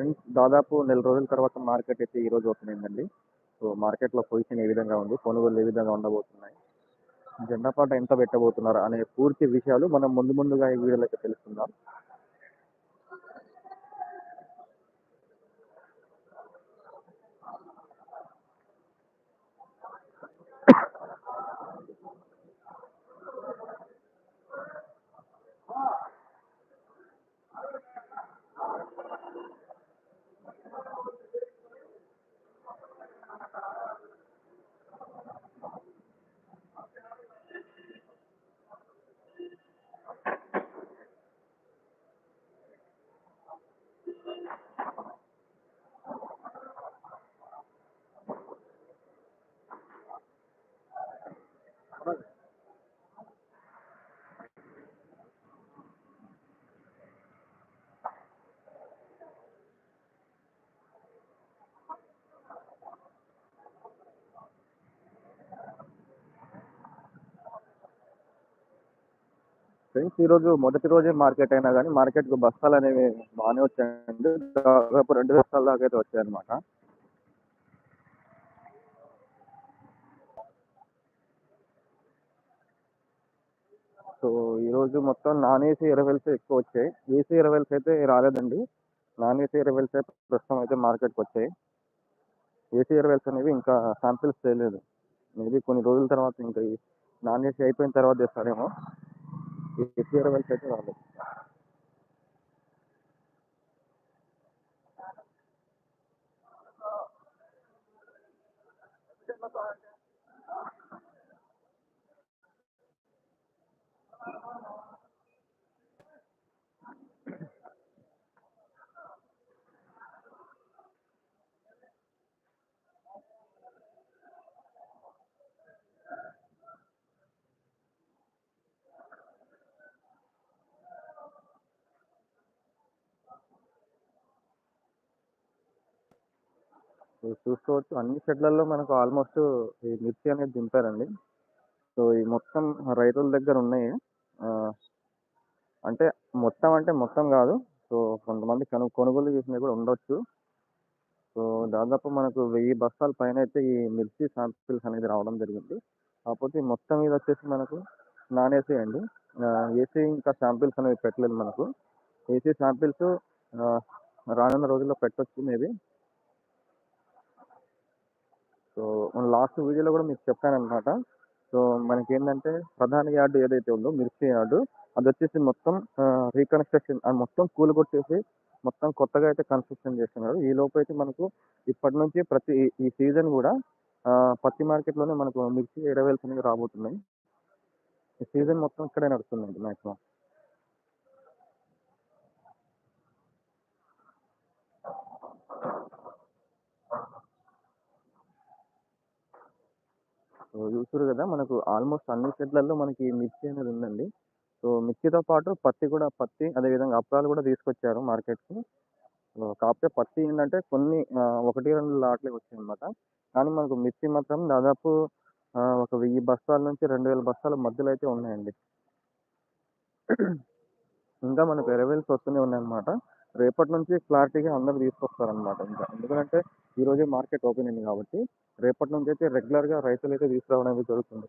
Friends దాదాపు నెల రోజుల తర్వాత మార్కెట్ అయితే ఈరోజు ఓపెన్ అయిందండి. సో మార్కెట్లో పొజిషన్ ఏ విధంగా ఉంది? కొనుగోలు ఏ విధంగా ఉండబోతున్నాయి? జెండా పాట ఎంత పెట్టబోతున్నారు? అనే పూర్తి విషయాలు మనం ముందు ముందుగా ఈ వీడియోలో తెలుసుకుందాం. ఫ్రెండ్స్ ఈరోజు మొదటి రోజే మార్కెట్ అయినా కానీ మార్కెట్కు బస్తాలు అనేవి బాగానే వచ్చాయండి. దాదాపు రెండు బస్తాల దాకా అయితే వచ్చాయన్నమాట. సో ఈరోజు మొత్తం నాన్ ఏసీ ఇరవైల్స్ ఎక్కువ వచ్చాయి. ఏసీ ఇరవైల్స్ అయితే రాలేదండి. నాన్ ఏసీ ఇరవైల్స్ ప్రస్తుతం అయితే మార్కెట్కి వచ్చాయి. ఏసీ ఇరవైల్స్ అనేవి ఇంకా శాంపిల్స్ చేయలేదు. మేబీ కొన్ని రోజుల తర్వాత ఇంకా నాన్ ఏసీ అయిపోయిన తర్వాత చేస్తారేమో. ఏసీ ఇరవెల్స్ అయితే రాలేదు చూసుకోవచ్చు అన్ని షెడ్లలో మనకు ఆల్మోస్ట్ ఈ మిర్చి అనేది దింపారండి. సో ఈ మొత్తం రైతుల దగ్గర ఉన్నాయి. అంటే మొత్తం అంటే మొత్తం కాదు. సో కొంతమంది కను కొనుగోలు చేసినవి కూడా ఉండొచ్చు. సో దాదాపు మనకు వెయ్యి బస్తాల పైన అయితే ఈ మిర్చి శాంపిల్స్ అనేది రావడం జరిగింది. కాకపోతే మొత్తం మీద వచ్చేసి మనకు నాన్ ఏసీ అండి ఏసీ ఇంకా శాంపిల్స్ అనేవి పెట్టలేదు మనకు. ఏసీ శాంపిల్స్ రానున్న రోజుల్లో పెట్టొచ్చు మేబీ. సో మన లాస్ట్ వీడియోలో కూడా మీకు చెప్పాను అనమాట సో మనకి ఏంటంటే ప్రధాన యార్డు ఏదైతే ఉందో మిర్చి యార్డు అది వచ్చేసి మొత్తం రీకన్స్ట్రక్షన్ మొత్తం కూలి కొట్టేసి మొత్తం కొత్తగా అయితే కన్స్ట్రక్షన్ చేస్తున్నారు. ఈ లోపు అయితే మనకు ఇప్పటి నుంచి ప్రతి ఈ- సీజన్ కూడా పత్తి మార్కెట్లోనే మనకు మిర్చి ఎడవేల్స్ అనేవి రాబోతున్నాయి. ఈ సీజన్ మొత్తం ఇక్కడే నడుస్తుందండి మాక్సిమం సో చూసారు కదా మనకు ఆల్మోస్ట్ అన్ని సెట్లలో మనకి మిర్చి అనేది ఉందండి. సో మిర్చితో పాటు పత్తి కూడా పత్తి అదేవిధంగా అప్రాలు కూడా తీసుకొచ్చారు మార్కెట్కి. కాకపోతే పత్తి ఏంటంటే కొన్ని ఒకటి రెండు లాట్లే వచ్చాయన్నమాట. కానీ మనకు మిర్చి మాత్రం దాదాపు ఒక వెయ్యి బస్తాల నుంచి రెండు వేల బస్తాల మధ్యలో అయితే ఉన్నాయండి. ఇంకా మనకు ఎరవేల్స్ వస్తూనే ఉన్నాయన్నమాట. రేపటి నుంచి క్లారిటీగా అందరూ తీసుకొస్తారనమాట ఇంకా. ఎందుకంటే ఈ రోజే మార్కెట్ ఓపెన్ అయింది కాబట్టి రేపటి నుంచి అయితే రెగ్యులర్గా రైతులు అయితే తీసుకురావడం అనేది జరుగుతుంది.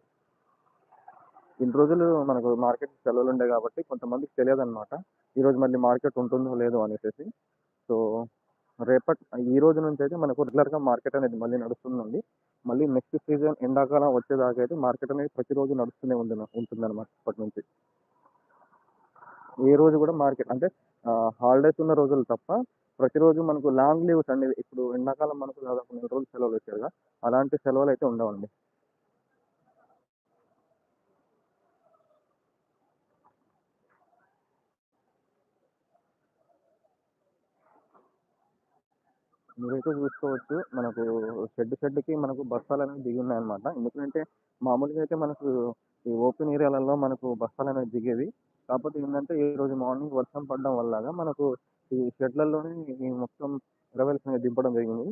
ఇన్ని రోజులు మనకు మార్కెట్ సెలవులు ఉండే కాబట్టి కొంతమందికి తెలియదు అనమాట ఈరోజు మళ్ళీ మార్కెట్ ఉంటుందో లేదో అనేసి. సో రేపటి ఈ రోజు నుంచి అయితే మనకు రెగ్యులర్గా మార్కెట్ అనేది మళ్ళీ నడుస్తుందండి. మళ్ళీ నెక్స్ట్ సీజన్ ఎండాకాలం వచ్చేదాకా అయితే మార్కెట్ అనేది ప్రతిరోజు నడుస్తూనే ఉంది ఉంటుందన్నమాట ఇప్పటి నుంచి. ఏ రోజు కూడా మార్కెట్ అంటే హాలిడేస్ ఉన్న రోజులు తప్ప ప్రతిరోజు మనకు లాంగ్ లీవ్స్ అండి. ఇప్పుడు ఎండాకాలం మనకు దాదాపు నెల రోజులు సెలవులు వచ్చారుగా కదా. అలాంటి సెలవులు అయితే ఉండవండి. మీరైతే చూసుకోవచ్చు మనకు షెడ్ షెడ్కి మనకు బస్తాలు అనేవి దిగి ఉన్నాయన్నమాట. ఎందుకంటే మామూలుగా అయితే మనకు ఈ ఓపెన్ ఏరియాలలో మనకు బస్తాలు అనేవి దిగేవి. కాకపోతే ఏంటంటే ఈ రోజు మార్నింగ్ వర్షం పడడం వల్ల మనకు ఈ షెడ్లలోనే ఈ మొత్తం రెవెల్స్ దింపడం జరిగింది.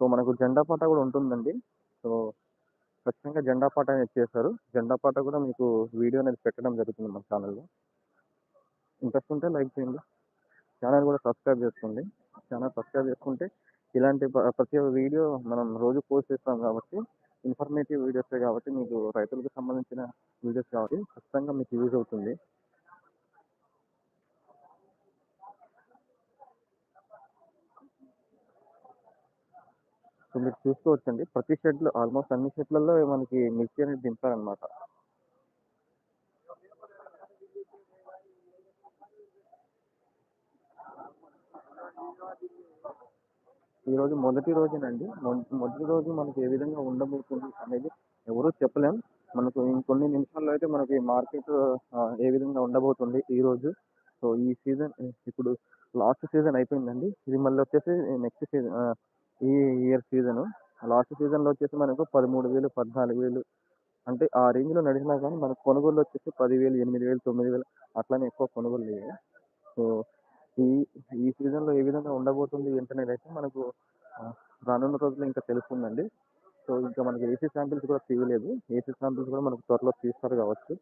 సో మనకు జెండా పాట కూడా ఉంటుందండి. సో ఖచ్చితంగా జెండా పాట అనేది చేశారు జెండా పాట కూడా మీకు వీడియో అనేది పెట్టడం జరుగుతుంది మన ఛానల్లో. ఇంట్రెస్ట్ ఉంటే లైక్ చేయండి. ఛానల్ కూడా సబ్స్క్రైబ్ చేసుకోండి. ఛానల్ సబ్స్క్రైబ్ చేసుకుంటే ఇలాంటి ప్రతి ఒక్క వీడియో మనం రోజు పోస్ట్ చేస్తాం కాబట్టి ఇన్ఫర్మేటివ్ వీడియోసే కాబట్టి మీకు రైతులకు సంబంధించిన వీడియోస్ కాబట్టి ఖచ్చితంగా మీకు యూజ్ అవుతుంది. సో మీరు చూసుకోవచ్చండి. ప్రతి షెడ్లో ఆల్మోస్ట్ అన్ని షెడ్లలో మనకి మిర్చి అనేది దింపారనమాట. ఈరోజు మొదటి రోజేనండి. మొదటి రోజు మనకి ఏ విధంగా ఉండబోతుంది అనేది ఎవరూ చెప్పలేం. మనకు ఇంకొన్ని నిమిషాల్లో అయితే మనకి మార్కెట్ ఏ విధంగా ఉండబోతుంది ఈ రోజు. సో ఈ సీజన్ ఇప్పుడు లాస్ట్ సీజన్ అయిపోయిందండి. ఇది మళ్ళీ వచ్చేసి నెక్స్ట్ సీజన్ ఈ ఇయర్ సీజను లాస్ట్ సీజన్లో వచ్చేసి మనకు పదమూడు వేలు పద్నాలుగు వేలు అంటే ఆ రేంజ్లో నడిచినా కానీ మనకు కొనుగోలు వచ్చేసి పదివేలు ఎనిమిది వేలు తొమ్మిది వేలు అట్లానే ఎక్కువ కొనుగోలు లేవు. సో ఈ ఈ సీజన్లో ఏ విధంగా ఉండబోతుంది ఏంటనేది అయితే మనకు రానున్న రోజుల్లో ఇంకా తెలుస్తుందండి. సో ఇంకా మనకి ఏసీ శాంపిల్స్ కూడా తీయలేదు. ఏసీ శాంపిల్స్ కూడా మనకు త్వరలో తీస్తారు కావచ్చు.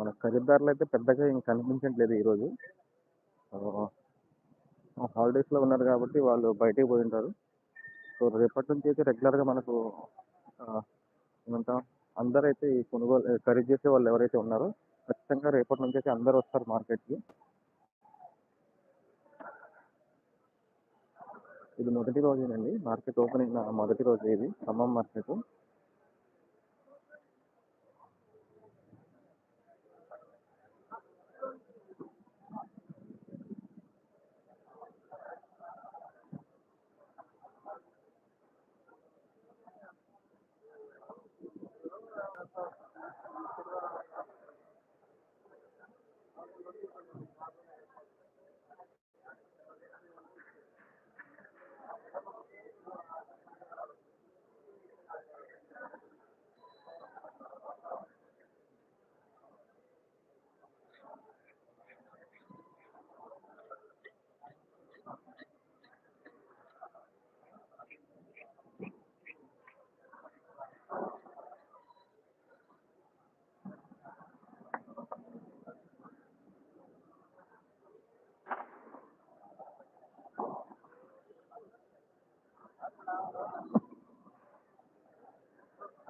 మన ఖరీదారులు అయితే పెద్దగా ఏం కనిపించట్లేదు ఈరోజు. హాలిడేస్లో ఉన్నారు కాబట్టి వాళ్ళు బయటికి పోయి ఉంటారు. సో రేపటి నుంచి అయితే రెగ్యులర్గా మనకు ఏమంటాం అందరైతే ఈ కొనుగోలు ఖరీదు చేసే వాళ్ళు ఎవరైతే ఉన్నారో ఖచ్చితంగా రేపటి నుంచి అయితే అందరూ వస్తారు మార్కెట్కి. ఇది మొదటి రోజేనండి. మార్కెట్ ఓపెన్ అయిన మొదటి రోజు ఇది ఖమ్మం మార్కెట్.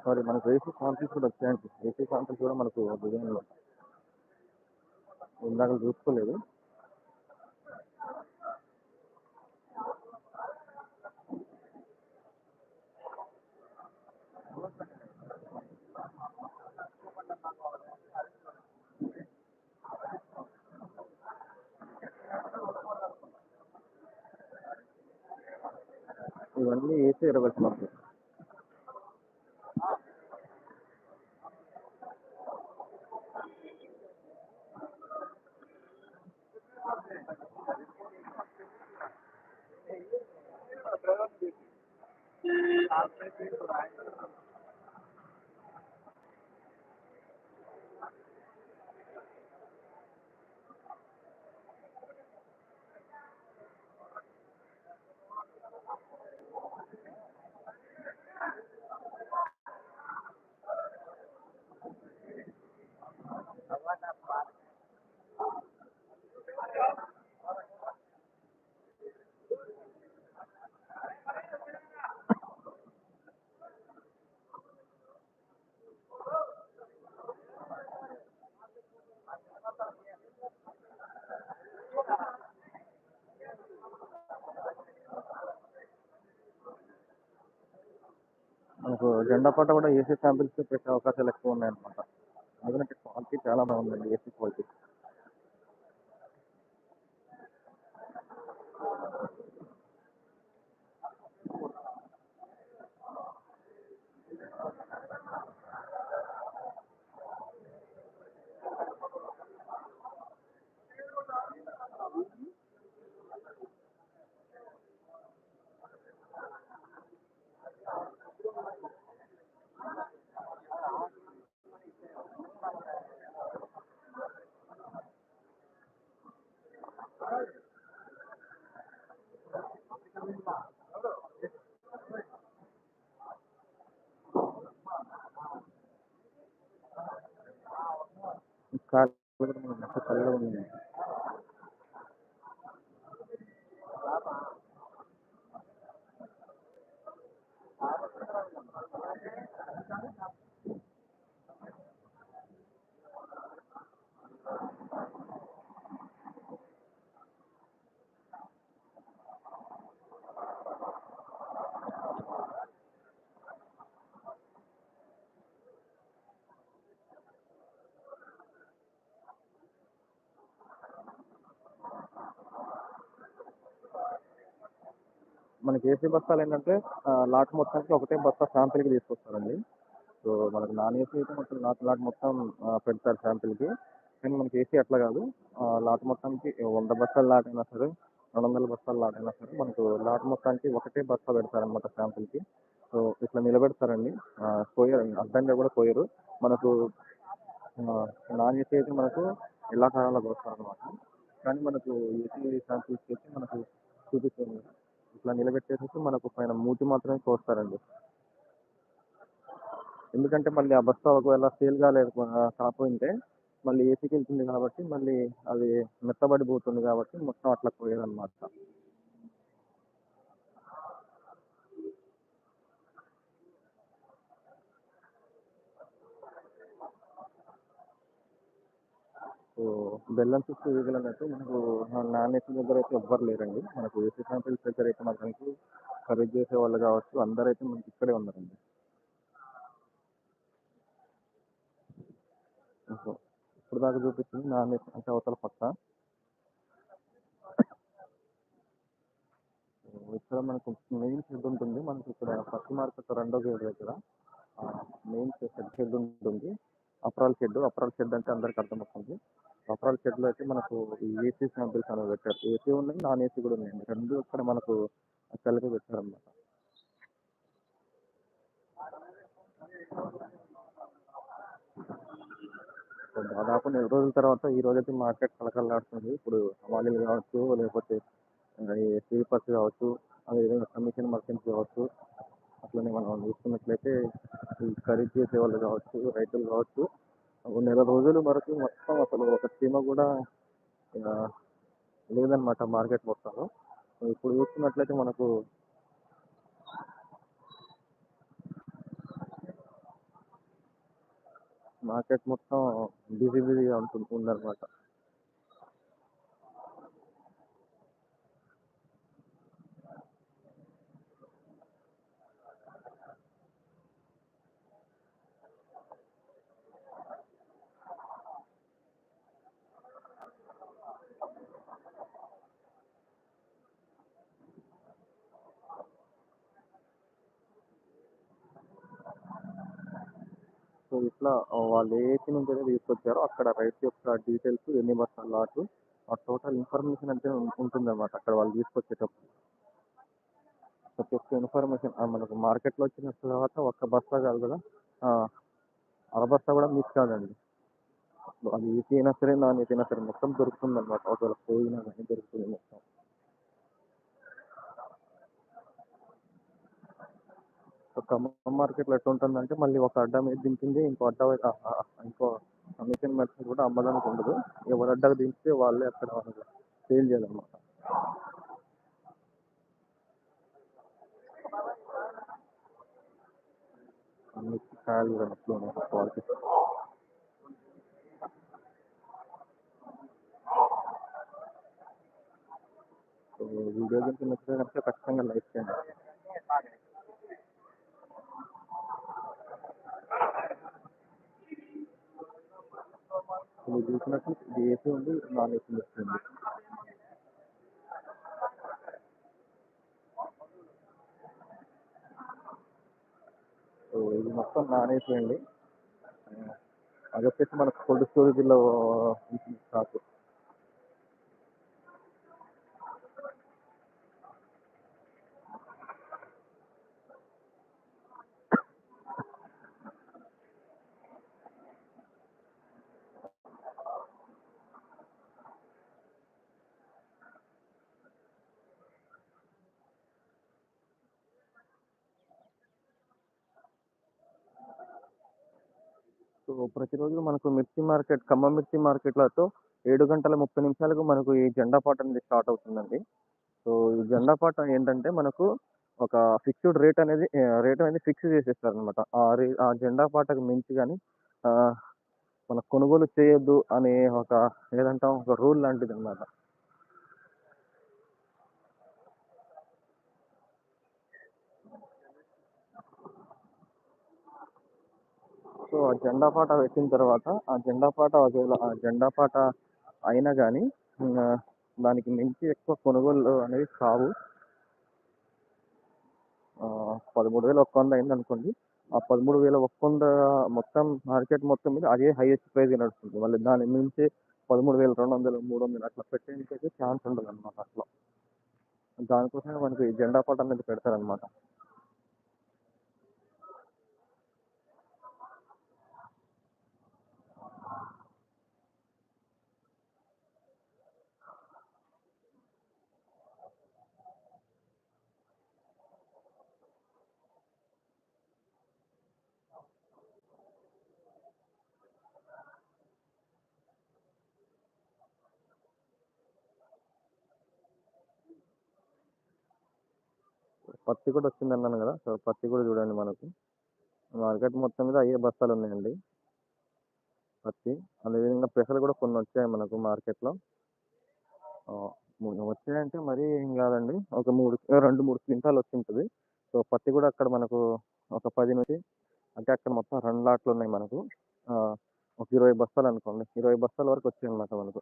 సారీ మనకు ఏసీ శాంపిల్స్ కూడా వచ్చాయండి ఏసీ శాంపిల్స్ కూడా మనకు డిజైన్లో ఇందాక చూసుకోలేదు. ఇవన్నీ ఏసీ ఇరవై మనకు మనకు జెండా పాట కూడా ఏసీ శాంపిల్స్ పెట్టే అవకాశాలు ఎక్కువ ఉన్నాయన్నమాట. ఎందుకంటే క్వాలిటీ చాలా బాగుందండి ఏసీ క్వాలిటీ. not మనకి ఏసీ బస్తాలు ఏంటంటే లాట్ మొత్తానికి ఒకటే బస్తా శాంపిల్కి తీసుకొస్తారండి. సో మనకి నాన్ ఏసీ అయితే మొత్తం లాట్ లాట్ మొత్తం పెడతారు శాంపిల్కి. కానీ మనకి ఏసీ అట్లా కాదు. లాట్ మొత్తానికి వంద బస్తాలు లాట్ అయినా సరే రెండు వందల బస్తాలు లాట్ అయినా సరే మనకు లాట్ మొత్తానికి ఒకటే బస్తా పెడతారనమాట శాంపిల్కి. సో ఇట్లా నిలబెడతారండి. కోయరు అడ్డంగా కూడా కోయరు మనకు నాన్ ఏసీ అయితే మనకు ఎలా కాలంలో కోస్తారు అనమాట కానీ మనకు ఏసీ శాంపిల్స్కి అయితే మనకు చూపిస్తుంది ఇట్లా నిలబెట్టేసి మనకు పైన మూతి మాత్రమే కోస్తారండి. ఎందుకంటే మళ్ళీ ఆ బస్తా ఒకవేళ సేల్ కాలేదు కాకపోయింటే మళ్ళీ ఏసీకి వెళ్తుంది కాబట్టి మళ్ళీ అది మెత్తబడిపోతుంది కాబట్టి మొత్తం అట్లా పోయేదన్నమాట. సో బెల్లం చుట్టూ ఈగలు అన్నట్టు మనకు నాణ్యత దగ్గర అయితే ఎవ్వరు లేరండి. మనకు ఏసీ శాంపిల్స్ దగ్గర అయితే మనకు ఖరీదు చేసే వాళ్ళు కావచ్చు అందరైతే మనకి ఇక్కడే ఉన్నారండి. సో ఇప్పుడు దాకా చూపించింది నాణ్యత అంటే అవతల పక్క. ఇక్కడ మనకు మెయిన్ షెడ్ ఉంటుంది. మనకి ఇక్కడ ఫస్ట్ మార్కెట్ రెండో గేట్ దగ్గర మెయిన్ షెడ్ షెడ్ ఉంటుంది. అప్రాల్ షెడ్ అప్రాల్ షెడ్ అంటే అందరికి అర్థమవుతుంది. అప్రాల్ షెడ్లో అయితే మనకు ఈ ఏసీ శాంపిల్స్ అనేవి పెట్టారు. ఏసీ ఉన్నాయి నాన్ ఏసీ కూడా ఉన్నాయండి రెండు ఇక్కడ మనకు కలిపి పెట్టారు అన్నమాట దాదాపు నెల రోజుల తర్వాత ఈ రోజైతే మార్కెట్ కలకలాడుతుంది ఇప్పుడు హమాలీలు కావచ్చు లేకపోతే స్లీపర్స్ కావచ్చు అదేవిధంగా కమిషన్ మర్చెంట్స్ కావచ్చు అట్లనే మనం చూసుకున్నట్లయితే ఈ ఖరీదు చేసే వాళ్ళు కావచ్చు రైతులు కావచ్చు నెల రోజులు వరకు మొత్తం అసలు ఒక చీమ కూడా లేదనమాట మార్కెట్ మొత్తంలో ఇప్పుడు చూసుకున్నట్లయితే మనకు మార్కెట్ మొత్తం బిజీ బిజీగా ఉంటుంది ఉందన్నమాట. సో ఇట్లా వాళ్ళు వాళ్ళు ఏసీ నుంచి అయితే తీసుకొచ్చారో అక్కడ రైతు యొక్క డీటెయిల్స్ ఎన్ని బస్తాలు లాట్ ఆ టోటల్ ఇన్ఫర్మేషన్ అంటే ఉంటుందన్నమాట అక్కడ వాళ్ళు తీసుకొచ్చేటప్పుడు. ప్రతి ఒక్క ఇన్ఫర్మేషన్ మనకు మార్కెట్లో వచ్చిన తర్వాత ఒక్క బస్తా కాదు కదా అర బస్తా కూడా మిస్ కాదండి. అది ఏసీ అయినా సరే నాన్ ఏసీ అయినా సరే మొత్తం దొరుకుతుంది అనమాట ఒకవేళ పోయినా కానీ దొరుకుతుంది మొత్తం. ఖమ్మం మార్కెట్లో ఎట్లా ఉంటుందంటే మళ్ళీ ఒక అడ్డా మీద దింపింది ఇంకో అడ్డా ఇంకో కమిషన్ మెడిసిన్ కూడా అమ్మడానికి ఉండదు. ఎవరు అడ్డకు దించితే వాళ్ళే అక్కడ సేల్ చేయాలన్నమాట. అన్ని కాయలు కూడా అట్లా క్వాలిటీ. సో వీడియో కనుక నచ్చితే కనుక ఖచ్చితంగా లైక్ చేయండి. మీరు చూసినట్టు ఇది ఏసీ ఉంది నాన్ ఏసీ వస్తుంది. సో ఇది మొత్తం నాన్ ఏసీ అండి ఆ, అది వచ్చేసి మనకు కోల్డ్ స్టోరేజ్లో ఉంటుంది స్టాక్. సో ప్రతిరోజు మనకు మిర్చి మార్కెట్ ఖమ్మం మిర్చి మార్కెట్లతో ఏడు గంటల ముప్పై నిమిషాలకు మనకు ఈ జెండా పాట అనేది స్టార్ట్ అవుతుందండి. సో ఈ జెండా పాట ఏంటంటే మనకు ఒక ఫిక్స్డ్ రేట్ అనేది రేట్ అనేది ఫిక్స్ చేసేస్తారు అనమాట ఆ రే ఆ జెండా పాటకు మించి కానీ మన కొనుగోలు చేయొద్దు అనే ఒక ఏదంటాం ఒక రూల్ లాంటిది అనమాట సో ఆ జెండా పాట పెట్టిన తర్వాత ఆ జెండా పాట ఒకవేళ ఆ జెండా పాట అయినా కానీ దానికి మించి ఎక్కువ కొనుగోలు అనేవి కావు. పదమూడు వేల ఒక్క వంద అయింది అనుకోండి. ఆ పదమూడు వేల ఒక్క వంద మొత్తం మార్కెట్ మొత్తం మీద అదే హైయెస్ట్ ప్రైజ్ నడుస్తుంది. మళ్ళీ దాని మించి పదమూడు వేల రెండు వందలు మూడు వందలు అట్లా పెట్టేందుకైతే ఛాన్స్ ఉండదు అనమాట అట్లా. దానికోసమే మనకి జెండా పాట అనేది పెడతారనమాట పత్తి కూడా వచ్చింది అన్నాను కదా సో పత్తి కూడా చూడండి మనకు. మార్కెట్ మొత్తం మీద అయ్యే బస్తాలు ఉన్నాయండి. పత్తి. అదేవిధంగా పెసలు కూడా కొన్ని వచ్చాయి మనకు మార్కెట్లో. వచ్చాయంటే మరీ ఏం కాదండి. ఒక మూడు రెండు మూడు క్వింటాలు వచ్చింటుంది. సో పత్తి కూడా అక్కడ మనకు ఒక పది నుంచి అంటే అక్కడ మొత్తం రెండు లాట్లు ఉన్నాయి మనకు. ఒక ఇరవై బస్తాలు అనుకోండి. ఇరవై బస్తాల వరకు వచ్చాయి అన్నమాట మనకు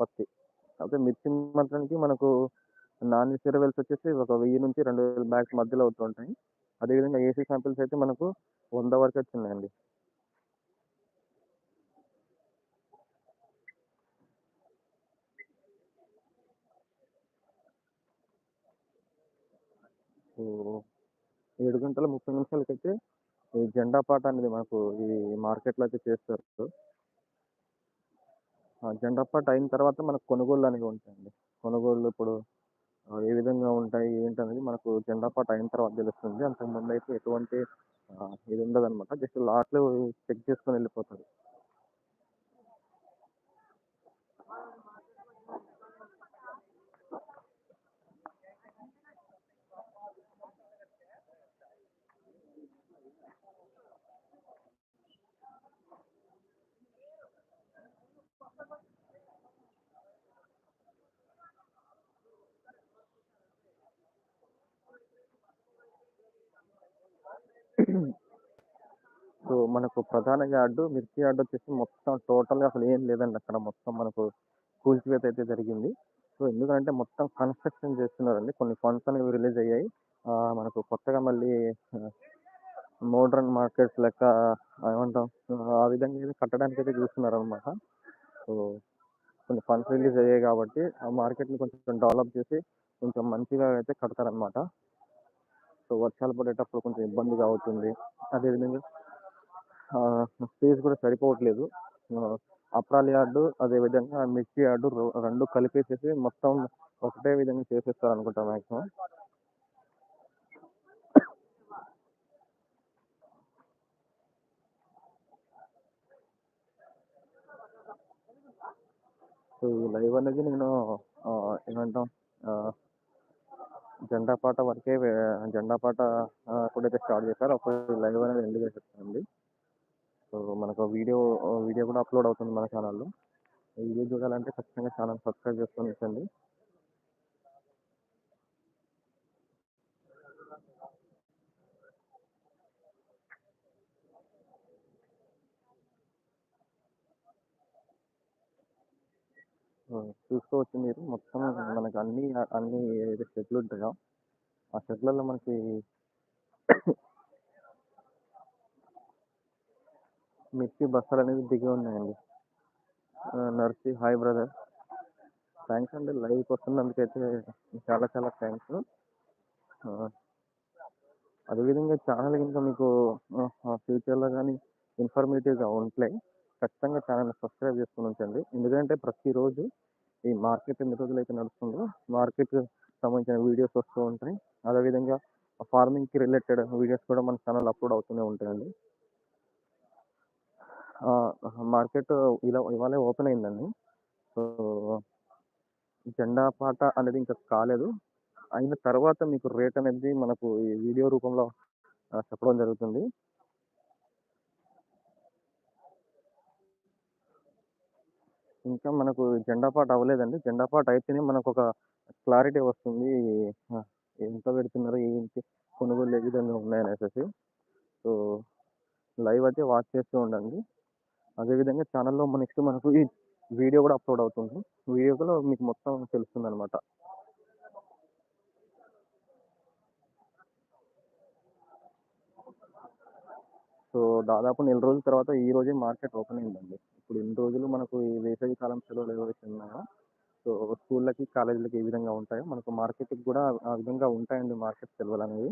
పత్తి. అయితే మిర్చి మాత్రానికి మనకు నాన్ వెల్స్ వచ్చేసి ఒక వెయ్యి నుంచి రెండు వేల బ్యాగ్స్ మధ్యలో అవుతుంటాయి అదేవిధంగా ఏసీ శాంపిల్స్ అయితే మనకు వంద వరకు వచ్చిందండి. ఏడు గంటల ముప్పై నిమిషాలకైతే ఈ జెండా పాట అనేది మనకు ఈ మార్కెట్లో అయితే చేస్తారు. జెండా పాట అయిన తర్వాత మనకు కొనుగోళ్ళు అనేవి ఉంటాయండి. కొనుగోళ్ళు ఇప్పుడు ఏ విధంగా ఉంటాయి ఏంటనేది మనకు జెండా పాట అయిన తర్వాత తెలుస్తుంది. అంతకుముందు అయితే ఎటువంటి ఇది ఉండదన్నమాట. జస్ట్ లాట్లు చెక్ చేసుకొని వెళ్ళిపోతారు. సో మనకు ప్రధాన యార్డు మిర్చి యార్డ్ వచ్చేసి మొత్తం టోటల్గా అసలు ఏం లేదండి అక్కడ మొత్తం మనకు కూల్చివేత అయితే జరిగింది. సో ఎందుకంటే మొత్తం కన్స్ట్రక్షన్ చేస్తున్నారండి. కొన్ని ఫండ్స్ అనేవి రిలీజ్ అయ్యాయి. మనకు కొత్తగా మళ్ళీ మోడ్రన్ మార్కెట్స్ లెక్క ఏమంటాం ఆ విధంగా అయితే కట్టడానికి అయితే చూస్తున్నారు అనమాట సో కొన్ని ఫండ్స్ రిలీజ్ అయ్యాయి కాబట్టి ఆ మార్కెట్ని కొంచెం డెవలప్ చేసి కొంచెం మంచిగా అయితే కడతారనమాట సో వర్షాలు పడేటప్పుడు కొంచెం ఇబ్బందిగా అవుతుంది అదేవిధంగా స్పేస్ కూడా సరిపోవట్లేదు. అప్రాల్ యార్డు అదేవిధంగా మిర్చి యార్డు రెండు కలిపేసేసి మొత్తం ఒకటే విధంగా చేసేస్తారు అనుకుంటా మ్యాక్సిమం సో ఈ లైవ్ అనేది నేను ఏమంటాం జెండా పాట వరకే జెండా పాట ఎప్పుడైతే స్టార్ట్ చేశారో. అప్పుడు లైవ్ అనేది ఎండ్ చేసేస్తుంది సో మనకు వీడియో వీడియో కూడా అప్లోడ్ అవుతుంది మన ఛానల్లో. వీడియో చూడాలంటే ఖచ్చితంగా ఛానల్ సబ్స్క్రైబ్ చేసుకొని ఇచ్చండి చూసుకోవచ్చు మీరు మొత్తం మనకి అన్ని అన్ని ఏదైతే షెడ్లు ఉంటాయో ఆ షెడ్లలో మనకి మిర్చి బస్తాలు అనేది దిగి ఉన్నాయండి. నర్సి హాయ్ బ్రదర్. థ్యాంక్స్ అండి. లైవ్కి వస్తున్నందుకైతే చాలా చాలా థ్యాంక్స్ అదేవిధంగా ఛానల్ ఇంకా మీకు ఫ్యూచర్లో కానీ ఇన్ఫర్మేటివ్గా ఉంటాయి. ఖచ్చితంగా ఛానల్ని సబ్స్క్రైబ్ చేసుకుని ఉంచండి ఎందుకంటే ప్రతిరోజు ఈ మార్కెట్ ఎన్ని రోజులు అయితే నడుస్తుందో మార్కెట్ సంబంధించిన వీడియోస్ వస్తూ ఉంటాయి అదేవిధంగా ఫార్మింగ్కి రిలేటెడ్ వీడియోస్ కూడా మన ఛానల్ అప్లోడ్ అవుతూనే ఉంటాయండి మార్కెట్ ఇలా ఇవాళే ఓపెన్ అయిందండి. సో, జెండా పాట అనేది ఇంకా కాలేదు. అయిన తర్వాత మీకు రేట్ అనేది మనకు ఈ వీడియో రూపంలో చెప్పడం జరుగుతుంది. ఇంకా మనకు జెండా పాట అవ్వలేదండి. జెండా పాట అయితేనే మనకొక క్లారిటీ వస్తుంది. ఎంత పెడుతున్నారు? ఏంటి? కొనుగోలు ఏ విధంగా ఉన్నాయనేసి సో, లైవ్ అయితే వాచ్ చేస్తూ ఉండండి. అదేవిధంగా ఛానల్లో నెక్స్ట్ మనకు ఈ వీడియో కూడా అప్‌లోడ్ అవుతుంది. వీడియోలో మీకు మొత్తం తెలుస్తుంది అనమాట సో, దాదాపు నెల రోజుల తర్వాత ఈ రోజే మార్కెట్ ఓపెన్ అయిందండి. ఇప్పుడు ఎన్ని రోజులు మనకు ఈ వేసవి కాలం సెలవులు ఏవైతే ఉన్నాయో, సో, స్కూళ్ళకి, కాలేజీలకి ఏ విధంగా ఉంటాయో, మనకు మార్కెట్‌కి కూడా ఆ విధంగా ఉంటాయండి మార్కెట్ సెలవులనేవి.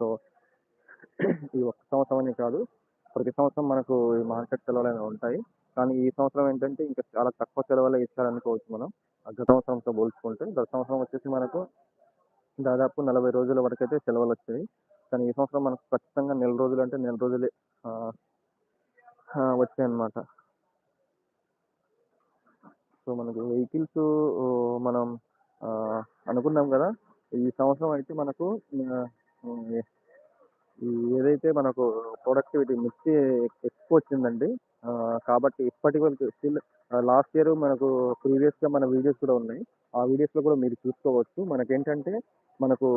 సో, ఈ ఒక్క సంవత్సరం అనే కాదు, ప్రతి సంవత్సరం మనకు ఈ మార్కెట్ సెలవులనేవి ఉంటాయి. కానీ ఈ సంవత్సరం ఏంటంటే ఇంకా చాలా తక్కువ సెలవులే ఇచ్చారనుకోవచ్చు మనం. గత సంవత్సరంతో పోల్చుకుంటే. గత సంవత్సరం వచ్చేసి మనకు దాదాపు 40 రోజుల వరకైతే సెలవులొచ్చాయి. కానీ ఈ సంవత్సరం మనకు ఖచ్చితంగా నెల రోజులు అంటే నెల రోజులే వచ్చాయి అన్నమాట సో, మనకు వెహికల్స్ మనం అనుకున్నాం కదా ఈ సంవత్సరం అయితే మనకు ఏదైతే మనకు ప్రొడక్టివిటీ మిర్చి ఎక్కువ వచ్చిందండి కాబట్టి ఇప్పటి వరకు స్టిల్ లాస్ట్ ఇయర్ మనకు ప్రీవియస్‌గా మన వీడియోస్ కూడా ఉన్నాయి. ఆ వీడియోస్‌లో కూడా మీరు చూసుకోవచ్చు. మనకేంటంటే మనకు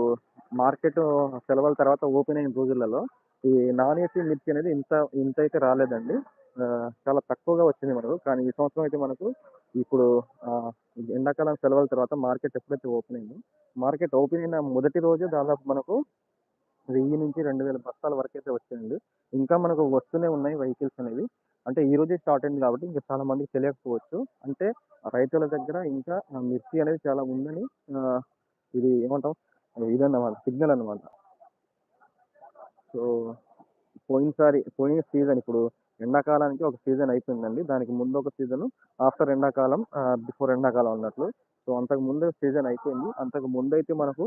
మార్కెట్ సెలవుల తర్వాత ఓపెన్ అయిన రోజులలో ఈ నాన్ ఏసీ మిర్చి అనేది ఇంత ఇంత అయితే రాలేదండి. చాలా తక్కువగా వచ్చింది మనకు. కానీ ఈ సంవత్సరం అయితే మనకు ఇప్పుడు ఎండాకాలం సెలవుల తర్వాత మార్కెట్ ఎప్పుడైతే ఓపెన్ అయిందో, మార్కెట్ ఓపెన్ అయిన మొదటి రోజే దాదాపు మనకు 1000-2000 బస్తాల వరకు అయితే వచ్చింది ఇంకా మనకు వస్తూనే ఉన్నాయి వెహికల్స్ అనేవి. అంటే ఈ రోజే స్టార్ట్ అయింది కాబట్టి ఇంకా చాలా మందికి తెలియకపోవచ్చు. అంటే రైతుల దగ్గర ఇంకా మిర్చి అనేది చాలా ఉందని ఇది ఏమంటాం ఇదన్నమాట సిగ్నల్ అన్నమాట. సో, పోయినసారి పోయిన సీజన్ ఇప్పుడు ఎండాకాలానికి ఒక సీజన్ అయిపోయిందండి. దానికి ముందు ఒక సీజను, ఆఫ్టర్ ఎండాకాలం బిఫోర్ ఎండాకాలం అన్నట్లు. సో, అంతకు ముందే సీజన్ అయిపోయింది. అంతకు ముందు అయితే మనకు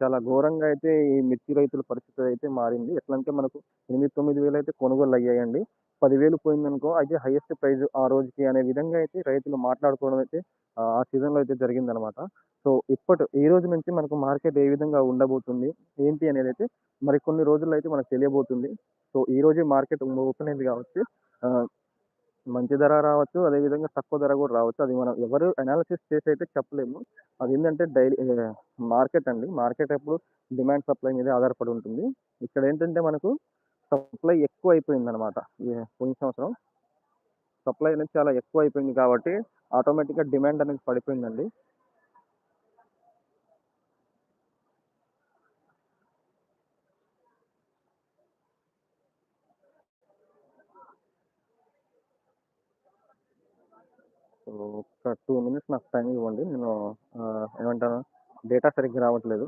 చాలా ఘోరంగా అయితే ఈ మిర్చి రైతుల పరిస్థితి అయితే మారింది. ఎట్లంటే మనకు 8, 9000 అయితే కొనుగోలు అయ్యాయండి పదివేలు పోయిందనుకో అయితే హైయెస్ట్ ప్రైజ్ ఆ రోజుకి అనే విధంగా అయితే రైతులు మాట్లాడుకోవడం అయితే ఆ సీజన్‌లో అయితే జరిగిందనమాట. సో, ఇప్పటి ఈ రోజు నుంచి మనకు మార్కెట్ ఏ విధంగా ఉండబోతుంది? ఏంటి అనేది మరి కొన్ని రోజుల్లో అయితే మనకు తెలియబోతుంది. సో, ఈ రోజే మార్కెట్ ఓపెన్ అయింది కాబట్టి మంచి ధర రావచ్చు. అదేవిధంగా తక్కువ ధర కూడా రావచ్చు. అది మనం ఎవరు అనాలిసిస్ చేసి అయితే చెప్పలేము. అది ఏంటంటే డైలీ మార్కెట్ అండి. మార్కెట్ ఎప్పుడు డిమాండ్, సప్లై మీదే ఆధారపడి ఉంటుంది. ఇక్కడ ఏంటంటే మనకు సప్లై ఎక్కువైపోయిందనమాట. ఈ పోయిన సంవత్సరం. సప్లై అనేది చాలా ఎక్కువ అయిపోయింది కాబట్టి ఆటోమేటిక్‌గా డిమాండ్ అనేది పడిపోయిందండి. ఒక టూ మినిట్స్ నాకు టైం ఇవ్వండి. నేను ఏమంటాను డేటా సరిగ్గా రావట్లేదు.